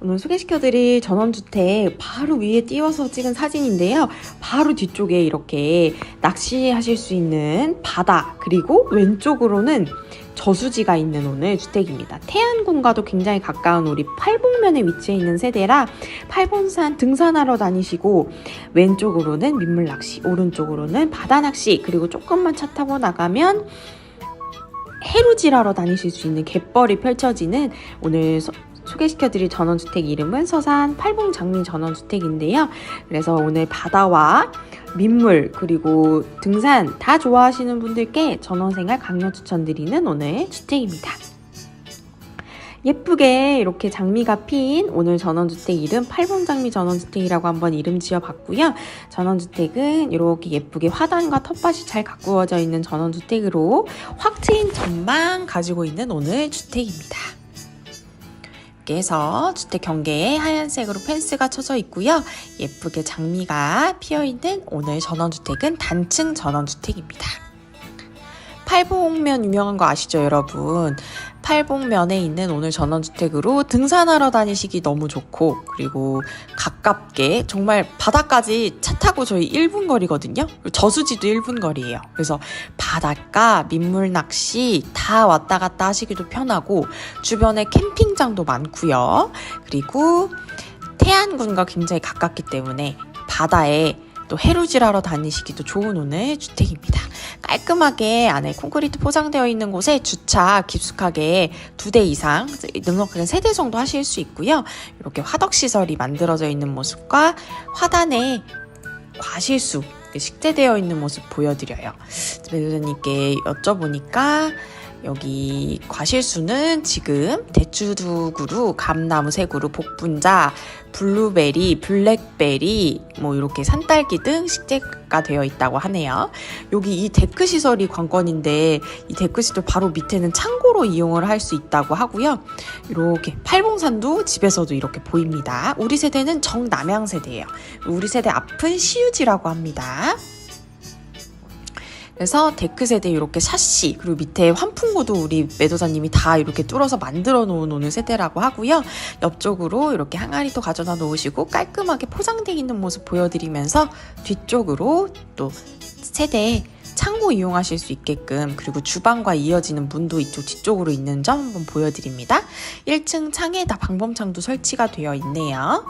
오늘 소개시켜드릴 전원주택 바로 위에 띄워서 찍은 사진인데요. 바로 뒤쪽에 이렇게 낚시하실 수 있는 바다 그리고 왼쪽으로는 저수지가 있는 오늘 주택입니다. 태안군과도 굉장히 가까운 우리 팔봉면에 위치해 있는 세대라 팔봉산 등산하러 다니시고 왼쪽으로는 민물 낚시, 오른쪽으로는 바다 낚시 그리고 조금만 차 타고 나가면 해루질하러 다니실 수 있는 갯벌이 펼쳐지는 오늘 소, 소개시켜드릴 전원주택 이름은 서산 팔봉 장미 전원주택인데요. 그래서 오늘 바다와 민물 그리고 등산 다 좋아하시는 분들께 전원생활 강력 추천드리는 오늘 주택입니다. 예쁘게 이렇게 장미가 핀 오늘 전원주택 이름 팔봉장미 전원주택이라고 한번 이름 지어봤고요. 전원주택은 이렇게 예쁘게 화단과 텃밭이 잘 가꾸어져 있는 전원주택으로 확 트인 전망 가지고 있는 오늘 주택입니다. 해서 주택 경계에 하얀색으로 펜스가 쳐져 있고요. 예쁘게 장미가 피어있는 오늘 전원주택은 단층 전원주택입니다. 팔봉면 유명한 거 아시죠, 여러분? 팔봉면에 있는 오늘 전원주택으로 등산하러 다니시기 너무 좋고, 그리고 가깝게 정말 바다까지 차 타고 저희 1분 거리거든요. 저수지도 1분 거리예요. 그래서 바닷가, 민물 낚시 다 왔다 갔다 하시기도 편하고, 주변에 캠핑장도 많고요. 그리고 태안군과 굉장히 가깝기 때문에 바다에 또 해루질하러 다니시기도 좋은 오늘 주택입니다. 깔끔하게 안에 콘크리트 포장되어 있는 곳에 주차 깊숙하게 두 대 이상 넉넉하게 세 대 정도 하실 수 있고요. 이렇게 화덕 시설이 만들어져 있는 모습과 화단에 과실수 식재되어 있는 모습 보여드려요. 매도자님께 여쭤보니까 여기 과실수는 지금 대추두 그루, 감나무 세 그루, 복분자, 블루베리, 블랙베리, 뭐 이렇게 산딸기 등 식재가 되어 있다고 하네요. 여기 이 데크 시설이 관건인데 이 데크 시설 바로 밑에는 창고로 이용을 할 수 있다고 하고요. 이렇게 팔봉산도 집에서도 이렇게 보입니다. 우리 세대는 정남향 세대예요. 우리 세대 앞은 시유지라고 합니다. 그래서 데크 세대 이렇게 샤시 그리고 밑에 환풍구도 우리 매도사님이 다 이렇게 뚫어서 만들어 놓은 세대라고 하고요. 옆쪽으로 이렇게 항아리도 가져다 놓으시고 깔끔하게 포장되어 있는 모습 보여드리면서 뒤쪽으로 또 세대 창고 이용하실 수 있게끔 그리고 주방과 이어지는 문도 이쪽 뒤쪽으로 있는 점 한번 보여드립니다. 1층 창에다 방범창도 설치가 되어 있네요.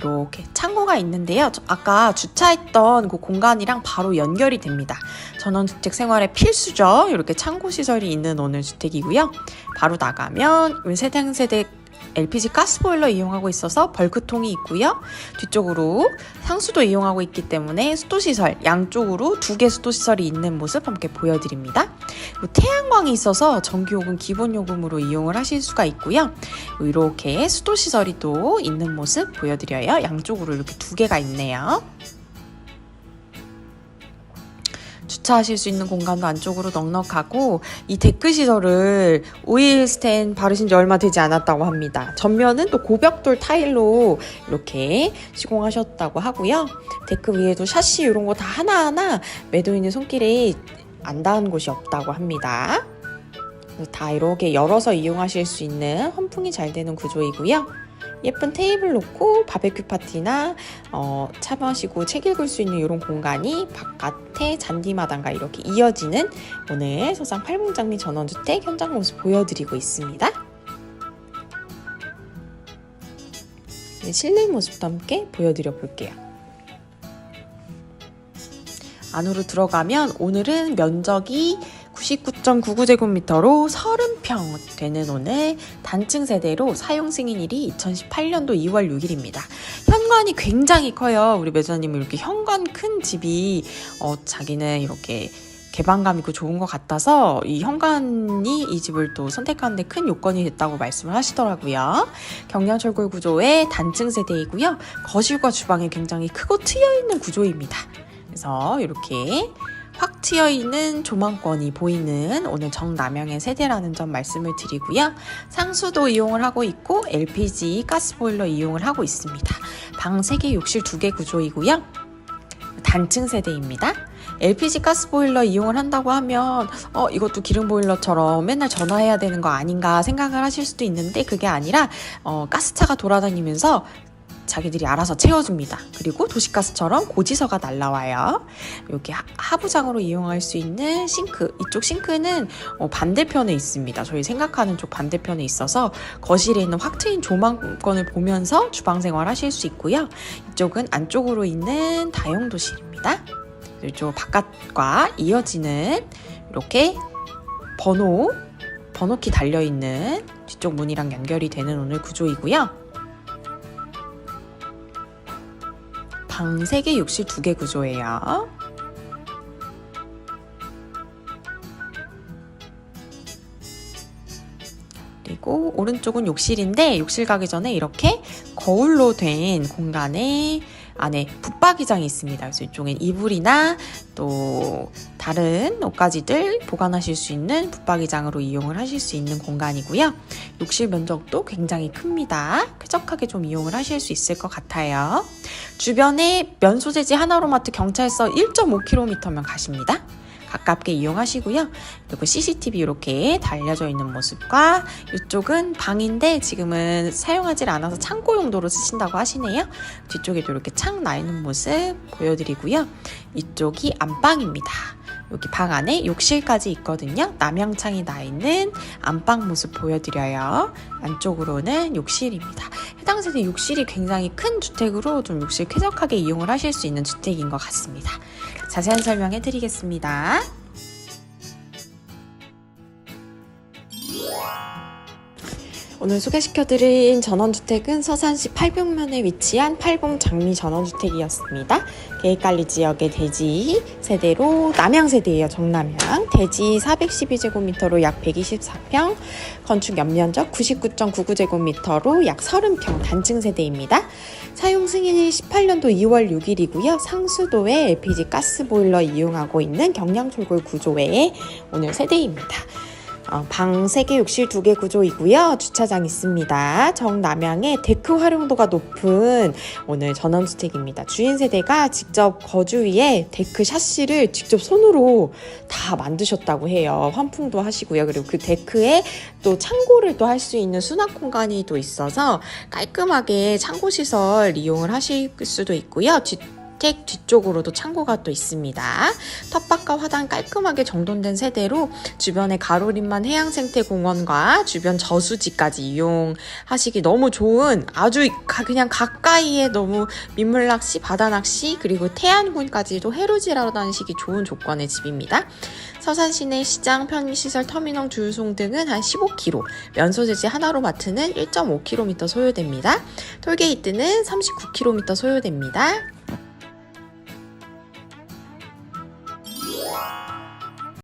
이렇게 창고가 있는데요. 아까 주차했던 그 공간이랑 바로 연결이 됩니다. 전원주택 생활에 필수죠. 이렇게 창고 시설이 있는 오늘 주택이고요. 바로 나가면 세대 세대 LPG 가스보일러 이용하고 있어서 벌크통이 있고요. 뒤쪽으로 상수도 이용하고 있기 때문에 수도시설 양쪽으로 두 개 수도시설이 있는 모습 함께 보여드립니다. 태양광이 있어서 전기요금 기본요금으로 이용을 하실 수가 있고요. 이렇게 수도시설이 또 있는 모습 보여드려요. 양쪽으로 이렇게 두 개가 있네요. 주차하실 수 있는 공간도 안쪽으로 넉넉하고 이 데크 시설을 오일 스텐 바르신 지 얼마 되지 않았다고 합니다. 전면은 또 고벽돌 타일로 이렇게 시공하셨다고 하고요. 데크 위에도 샤시 이런 거 다 하나하나 매도인의 손길에 안 닿은 곳이 없다고 합니다. 다 이렇게 열어서 이용하실 수 있는 환풍이 잘 되는 구조이고요. 예쁜 테이블 놓고 바베큐 파티나 어, 차 마시고 책 읽을 수 있는 이런 공간이 바깥에 잔디마당과 이렇게 이어지는 오늘 서산 팔봉장미 전원주택 현장 모습 보여드리고 있습니다. 네, 실내 모습도 함께 보여드려 볼게요. 안으로 들어가면 오늘은 면적이 99.99제곱미터로 30평 되는 오늘 단층 세대로 사용 승인일이 2018년도 2월 6일입니다. 현관이 굉장히 커요. 우리 매주사님은 이렇게 현관 큰 집이 어, 자기는 이렇게 개방감 있고 좋은 것 같아서 이 현관이 이 집을 또 선택하는데 큰 요건이 됐다고 말씀을 하시더라고요. 경량철골 구조의 단층 세대이고요. 거실과 주방이 굉장히 크고 트여 있는 구조입니다. 그래서 이렇게 확 트여 있는 조망권이 보이는 오늘 정남향의 세대라는 점 말씀을 드리고요. 상수도 이용을 하고 있고 LPG 가스보일러 이용을 하고 있습니다. 방 3개, 욕실 2개 구조이고요. 단층 세대입니다. LPG 가스보일러 이용을 한다고 하면 어 이것도 기름 보일러처럼 맨날 전화해야 되는 거 아닌가 생각을 하실 수도 있는데 그게 아니라 어 가스차가 돌아다니면서 자기들이 알아서 채워줍니다. 그리고 도시가스처럼 고지서가 날라와요. 여기 하- 하부장으로 이용할 수 있는 싱크. 이쪽 싱크는 어, 반대편에 있습니다. 저희 생각하는 쪽 반대편에 있어서 거실에 있는 확 트인 조망권을 보면서 주방 생활 하실 수 있고요. 이쪽은 안쪽으로 있는 다용 도실입니다. 이쪽 바깥과 이어지는 이렇게 번호, 번호키 달려있는 뒤쪽 문이랑 연결이 되는 오늘 구조이고요. 방 3개, 욕실 2개 구조예요. 그리고 오른쪽은 욕실인데 욕실 가기 전에 이렇게 거울로 된 공간에 안에 붙박이장이 있습니다. 그래서 이쪽엔 이불이나 또 다른 옷가지들 보관하실 수 있는 붙박이장으로 이용을 하실 수 있는 공간이고요. 욕실 면적도 굉장히 큽니다. 쾌적하게 좀 이용을 하실 수 있을 것 같아요. 주변에 면소재지 하나로마트 경찰서 1.5km면 가십니다. 가깝게 이용하시고요. 그리고 CCTV 이렇게 달려져 있는 모습과 이쪽은 방인데 지금은 사용하지 않아서 창고 용도로 쓰신다고 하시네요. 뒤쪽에도 이렇게 창 나 있는 모습 보여드리고요. 이쪽이 안방입니다. 여기 방 안에 욕실까지 있거든요. 남향창이 나 있는 안방 모습 보여드려요. 안쪽으로는 욕실입니다. 해당 세대 욕실이 굉장히 큰 주택으로 좀 욕실 쾌적하게 이용을 하실 수 있는 주택인 것 같습니다. 자세한 설명해 드리겠습니다. 오늘 소개시켜드린 전원주택은 서산시 팔봉면에 위치한 팔봉 장미 전원주택이었습니다. 계획관리 지역의 대지 세대로 남양 세대예요. 정남양. 대지 412제곱미터로 약 124평, 건축 연면적 99.99제곱미터로 약 30평 단층 세대입니다. 사용 승인이 18년도 2월 6일이고요. 상수도에 LPG 가스보일러 이용하고 있는 경량철골 구조의 오늘 세대입니다. 어, 방 3개, 욕실 2개 구조이고요. 주차장 있습니다. 정남향의 데크 활용도가 높은 오늘 전원주택입니다. 주인 세대가 직접 거주 위에 데크 샤시를 직접 손으로 다 만드셨다고 해요. 환풍도 하시고요. 그리고 그 데크에 또 창고를 또 할 수 있는 수납 공간이 또 있어서 깔끔하게 창고 시설 이용을 하실 수도 있고요. 뒷 주택 뒤쪽으로도 창고가 또 있습니다. 텃밭과 화단 깔끔하게 정돈된 세대로 주변에 가로림만 해양생태공원과 주변 저수지까지 이용하시기 너무 좋은 아주 가- 그냥 가까이에 너무 민물낚시, 바다낚시 그리고 태안군까지도 해루지라로 다니시기 좋은 조건의 집입니다. 서산 시내 시장, 편의시설, 터미널, 주유소 등은 한 15km, 면소재지 하나로 마트는 1.5km 소요됩니다. 톨게이트는 39km 소요됩니다.